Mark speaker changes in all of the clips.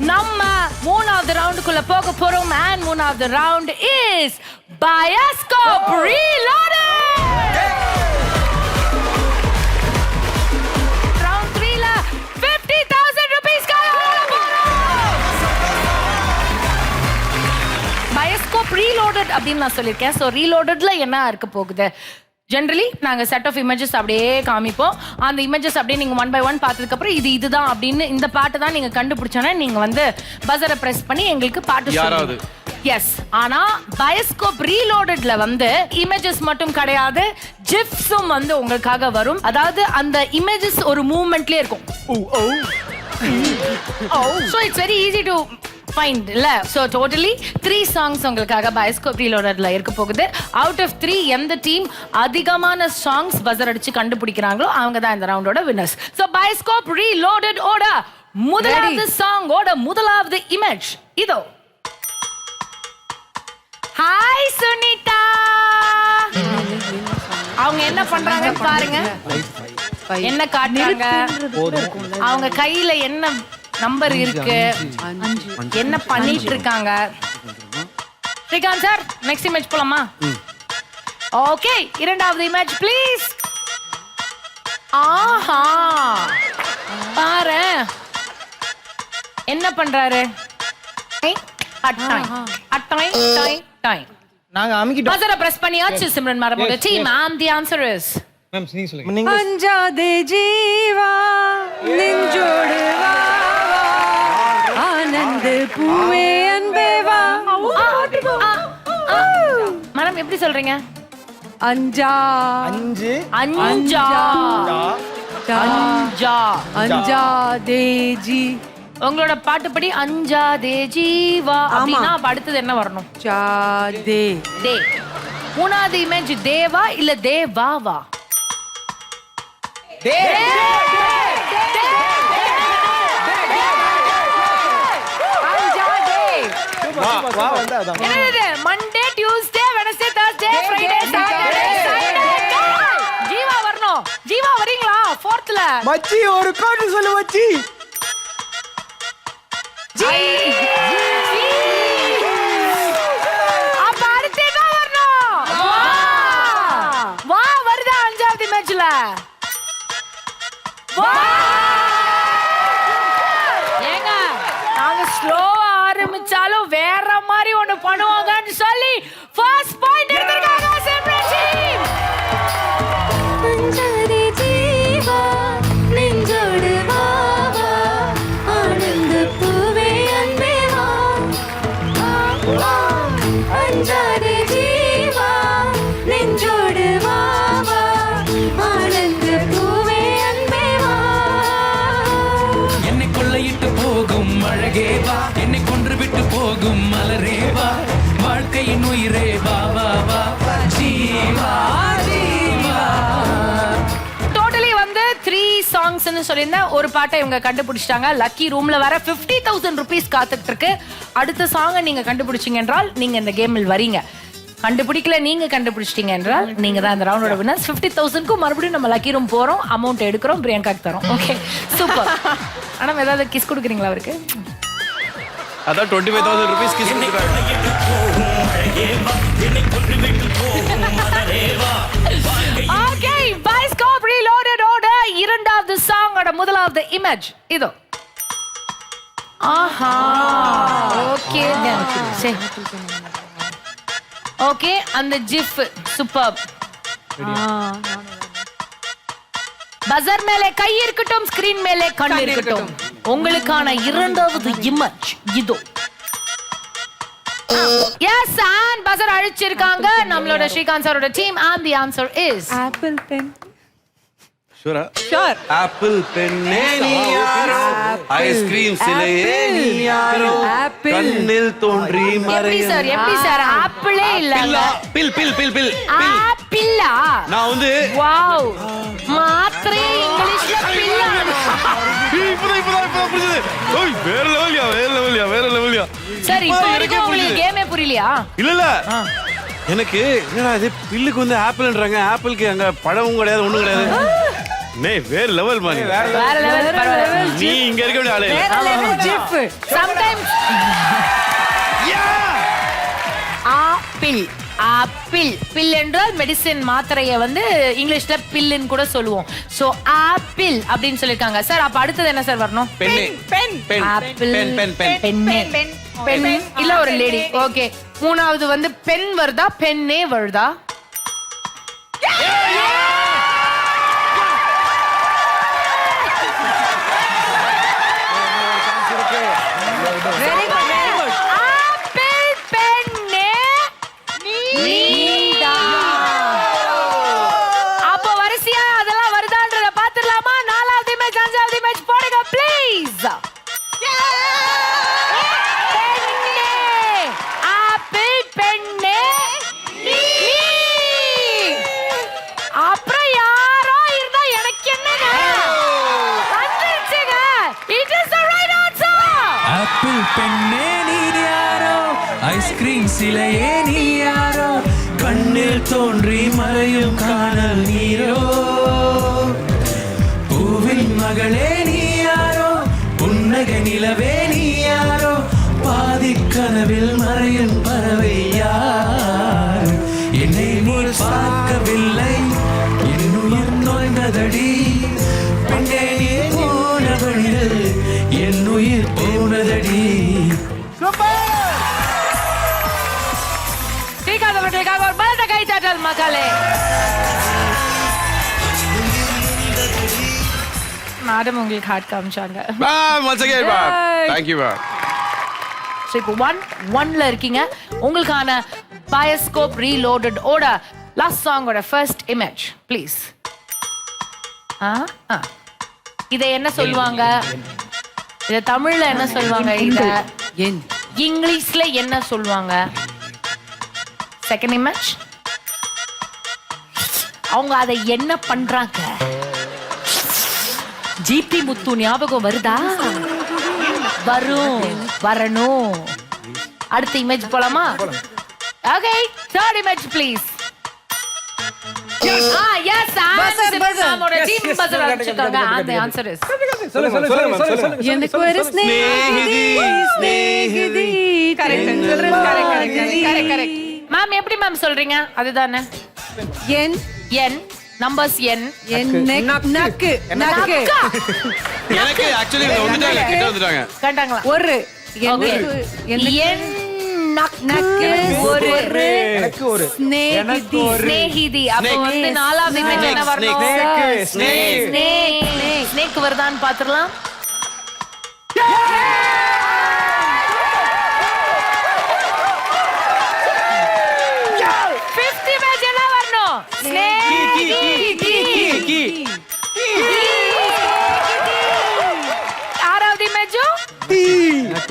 Speaker 1: நம்ம மூணாவது ரவுண்டுக்குள்ள போக போறோம். அண்ட் மூணாவது round is bioscope reloaded round த்ரீல fifty thousand rupees bioscope reloaded அப்படின்னு நான் சொல்லியிருக்கேன். ஸோ ரீலோடட்ல என்ன இருக்க போகுது? ஜென்ரலி நாங்கள் செட் ஆஃப் இமேஜஸ் அப்படியே காமிப்போம். அந்த இமேஜஸ் அப்படியே நீங்கள் ஒன் பை ஒன் பார்த்ததுக்கப்புறம் இது இதுதான் அப்படின்னு இந்த பாட்டு தான் நீங்கள் கண்டுபிடிச்சோன்னா நீங்கள் வந்து பஸரை ப்ரெஸ் பண்ணி எங்களுக்கு பாட்டு
Speaker 2: யாராவது.
Speaker 1: எஸ் ஆனா பயோஸ்கோப் ரீலோடட்ல வந்து இமேஜஸ் மட்டும் கிடையாது ஜிப்ஸும் வந்து உங்களுக்காக வரும். அதாவது அந்த இமேஜஸ் ஒரு மூவ்மெண்ட்லயே இருக்கும். So it's very easy to find இல்ல. ஸோ டோட்டலி த்ரீ சாங்ஸ் உங்களுக்காக பயோஸ்கோப் ரீலோடர்ல இருக்க போகுது. அவுட் ஆஃப் த்ரீ எந்த டீம் அதிகமான சாங்ஸ் பஸர் அடிச்சு கண்டுபிடிக்கிறாங்களோ அவங்க தான் இந்த ரவுண்டோட வின்னர்ஸ் ஸோ பயோஸ்கோப் ரீலோடட் ஓட முதலாவது சாங் ஓட முதலாவது இமேஜ் இதோ. ஹாய் சுனிதா அவங்க என்ன பண்றாங்கன்னு பாருங்க. என்ன காட்டுறாங்க? அவங்க கையில என்ன நம்பர் இருக்கு. என்ன பண்ணிட்டு இருக்காங்க ஸ்ரீகாந்த் சார் நெக்ஸ்ட் இமேஜ் போலாமா? ஓகே இரண்டாவது இமேஜ் ப்ளீஸ் ஆஹா. பாரு. என்ன பண்றாரு? அட்டாய் அட்டாய் டாய் டாய்
Speaker 3: நாங்க அமுக்கிட்டோம்.
Speaker 1: பசரை பிரஸ் பண்ணியாச்சு சிம்ரன் மரமோட டீம் ஆம் தி ஆன்சர் இஸ்
Speaker 3: மேம் நீங்க சொல்லுங்க.
Speaker 4: அஞ்சாதே ஜீவா நெஞ்சோடு வா. ஆனந்த பூவே அன்பே வா
Speaker 1: மேடம் எப்படி சொல்றீங்க?
Speaker 4: அஞ்சா.
Speaker 3: அஞ்சு.
Speaker 1: அஞ்சா. அஞ்சா.
Speaker 4: அஞ்சாதே ஜி.
Speaker 1: உங்களோட பாட்டுப்படி அஞ்சா தே ஜீவா அப்படின்னா அப்ப அடுத்தது என்ன வரணும்?
Speaker 4: ஜாதே
Speaker 1: தே. மூணாவது இமேஜ் தேவா இல்ல தேவாவா
Speaker 3: வா வா வந்து அதான்
Speaker 1: என்னது Monday Tuesday Wednesday Thursday Friday Saturday Jeeva வரணும். ஜீவா வரீங்களா? ஃபோர்த்ல
Speaker 3: மச்சி ஒரு கோட்டு சொல்லு மச்சி.
Speaker 1: அப்ப அடுத்து என்ன வரணும்? வா. வருதா அஞ்சாவது மேட்ச்ல வா ஏங்க நாங்க ஸ்லோவா ஆரம்பிச்சாலும் வேற மாதிரி ஒண்ணு பண்ணுவாங்கன்னு சொல்லி ஃபர்ஸ்ட் பாயிண்ட் எடுத்திருக்காங்க செலிப்ரேஷன்
Speaker 5: அஞ்சாதே ஜீவா நெஞ்சோடு வா வா ஆனந்த பூவே அன்பே வா. வா. அஞ்சாதே ஜீவா நெஞ்சோடு வா வா ஆனந்த பூவே அன்பே வா.
Speaker 6: என்னை கொள்ளையிட்டு போகும் அழகே வா. என்னை கொன்று விட்டு
Speaker 1: சாங்ஸ்னு சொல்லியிருந்தேன். ஒரு பாட்டை இவங்க கண்டுபிடிச்சிட்டாங்க. லக்கி ரூம்ல வர ஃபிஃப்டி தௌசண்ட் ருபீஸ் காத்துட்டு இருக்கு. அடுத்த சாங்கை நீங்க கண்டுபிடிச்சீங்க என்றால் நீங்க இந்த கேமில் வரீங்க. கண்டுபிடிக்கல நீங்க கண்டுபிடிச்சிட்டீங்க என்றால் நீங்க தான் இந்த ரவுண்டோட வினர் ஃபிஃப்டி தௌசண்ட்க்கும் மறுபடியும் நம்ம லக்கி ரூம் போறோம். அமௌண்ட் எடுக்கிறோம் பிரியங்காக்கு தரோம். ஓகே சூப்பர் ஆனா ஏதாவது கிஸ் கொடுக்குறீங்களா அவருக்கு?
Speaker 2: அதான் twenty five thousand rupees kiss கொடுக்குறாங்க.
Speaker 1: ஓகே இரண்டாவது சாங்கோட முதலாவது இமேஜ் இதோ. ஆஹா. ஓகே சரி ஓகே அந்த ஜிஃப் சூப்பர் பஜர் மேலே கை இருக்கட்டும் ஸ்கிரீன் மேலே கண் இருக்கட்டும். உங்களுக்கான இரண்டாவது இமேஜ் இதோ. எஸ் அண்ட் பசர் அழிச்சிருக்காங்க. நம்மளோட ஸ்ரீகாந்த் சாரோட team and the answer is
Speaker 4: apple pen
Speaker 2: ஷூரா
Speaker 4: sure
Speaker 2: apple பெண்ணே நீ யாரோ ஐஸ்கிரீம் சிலையே நீ யாரோ
Speaker 4: ஆப்பிள்.
Speaker 2: கண்ணில் தோன்றி
Speaker 1: எப்படி
Speaker 2: மறைய
Speaker 1: சார் எப்படி சார் ஆப்பிளே இல்ல
Speaker 2: Billa bill bill bill bill bill
Speaker 1: ஆப்பிளா
Speaker 2: நான் வந்து
Speaker 1: வாவ் மாத்திரை இங்கிலீஷ்ல பில்லா
Speaker 2: இப்பதான் இப்பதான் இப்பதான் புரிஞ்சது ஓய் வேற லெவல்யா வேற லெவல்யா வேற லெவல்யா
Speaker 1: சார் இப்போ
Speaker 2: இப்ப
Speaker 1: வரைக்கும்
Speaker 2: எனக்கே
Speaker 1: உங்களுக்கு
Speaker 2: புரியுது.
Speaker 1: கேமே புரியலையா
Speaker 2: இல்ல இல்ல எனக்கு என்னடா இது பில்லுக்கு வந்து ஆப்பிள்ன்றாங்க ஆப்பிளுக்கு அங்க பழமும் கிடையாது ஒண்ணும் கிடையாது நே வேற லெவல் மாதிரி
Speaker 3: வேற
Speaker 1: வேற லெவல் பரவாயில்ல.
Speaker 2: நீ இங்க இருக்க வேண்டிய ஆளே.
Speaker 4: வேற level GIF.
Speaker 1: Sometimes apple apple. Bill என்றால் மெடிசின் மாத்திரையை வந்து இங்கிலீஷ்ல பில்லுன்னு கூட சொல்லுவோம். சோ ஆப்பிள் அப்படின்னு சொல்லிருக்காங்க. சார் அப்ப அடுத்தது என்ன சார் வரணும்?
Speaker 2: பெண் பெண்.
Speaker 1: ஆப்பிள்.
Speaker 2: பெண் பெண் பெண்.
Speaker 1: பெண் இல்ல ஒரு லேடி ஓகே மூணாவது வந்து பெண் வருதா? பெண்ணே வருதா?
Speaker 6: சிலையே நீ யாரோ? கண்ணில் தோன்றி மறையும் காணல் நீரோ? பூவின் மகளே நீ யாரோ? புன்னக நிலவே நீ யாரோ? பாதி கனவில் மறையும் பறவை யார்? என்னை நீ பார்க்கவில்லை. என்னுயிர் நோய்ந்ததடி
Speaker 1: தட்டல் மக்களே மேடம் உங்களுக்கு ஹார்ட் காமிச்சாங்க
Speaker 2: மேம் again மேம்
Speaker 1: இப்போ ஒன் ஒன்ல இருக்கீங்க உங்களுக்கான பயோஸ்கோப் ரீலோடட் ஓட லாஸ்ட் சாங்கோட ஃபர்ஸ்ட் இமேஜ் ப்ளீஸ் ஆ ஆ இதை என்ன சொல்லுவாங்க இதை தமிழ்ல என்ன சொல்லுவாங்க இத இங்கிலீஷ்ல என்ன சொல்லுவாங்க செகண்ட் இமேஜ் அவங்க அதை என்ன பண்றாங்க? ஜிபி முத்து ஞாபகம் வருதா? வரும் வரணும். அடுத்த இமேஜ் போலாமா? ஓகே தேர்ட் இமேஜ் ப்ளீஸ்
Speaker 4: எனக்கு ஒரு
Speaker 1: மேம் எப்படி மேம் சொல்றீங்க? அதுதானே.
Speaker 4: என்
Speaker 1: என் நம்பர்ஸ் என்.
Speaker 4: என் நெக் நக்கு. நக்கு
Speaker 2: எனக்கு ஆக்சுவலி வந்துட்டாங்க கிட்ட வந்துட்டாங்க.
Speaker 1: கண்டாங்களா?
Speaker 4: ஒரு.
Speaker 1: என் நக்கு ஒரு.
Speaker 3: எனக்கு ஒரு.
Speaker 4: ஸ்நேகிதி.
Speaker 1: ஸ்நேகிதி. அப்போ வந்து நாலாவது என்ன வரணும்? வருதான்னு பாத்துடலாம்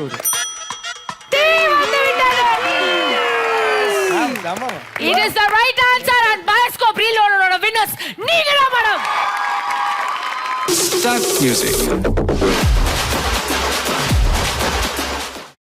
Speaker 3: doğru.
Speaker 1: It is the right answer and Biosco Brillo winners. Neegira madam.
Speaker 6: Start music.